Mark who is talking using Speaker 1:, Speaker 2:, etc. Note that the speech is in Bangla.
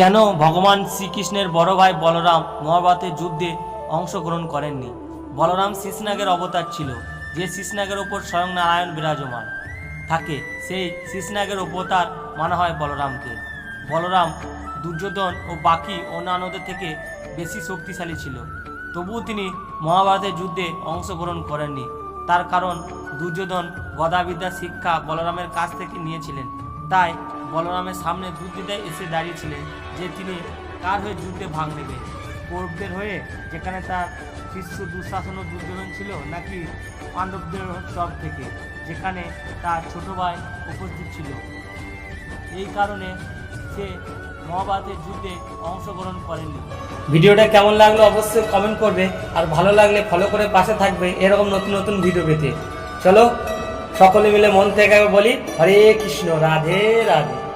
Speaker 1: কেন ভগবান শ্রীকৃষ্ণের বড় ভাই বলরাম মহাভারতের যুদ্ধে অংশগ্রহণ করেননি? বলরাম শীষনাগের অবতার ছিল, যে শীষনাগের ওপর স্বয়ং নারায়ণ বিরাজমান থাকে, সেই শীষনাগের অবতার মানা হয় বলরামকে। বলরাম দুর্যোধন ও বাকি অন্যান্যদের থেকে বেশি শক্তিশালী ছিল। তবুও তিনি মহাভারতের যুদ্ধে অংশগ্রহণ করেননি। তার কারণ দুর্যোধন গদাবিদ্যা শিক্ষা বলরামের কাছ থেকে নিয়েছিলেন। তাই বলরামের সামনে দুর্যোধন এসে দাঁড়িয়েছিলেন যে তিনি কার হয়ে যুদ্ধে ভাগ নেবে? কৌরবদের হয়ে যেখানে তার শিষ্য দুঃশাসন ও দুর্যোধন ছিল, নাকি পাণ্ডবদের তরফ থেকে, যেখানে তার ছোট ভাই উপস্থিত ছিল? এই কারণে সে মহাভারতের যুদ্ধে অংশগ্রহণ করেননি ভিডিওটা কেমন লাগল অবশ্যই কমেন্ট করবে, আর ভালো লাগলে ফলো করে পাশে থাকবে, এরকম নতুন নতুন ভিডিও পেতে। চলো সকলে মিলে মন থেকে বলি হরে কৃষ্ণ রাধে রাধে।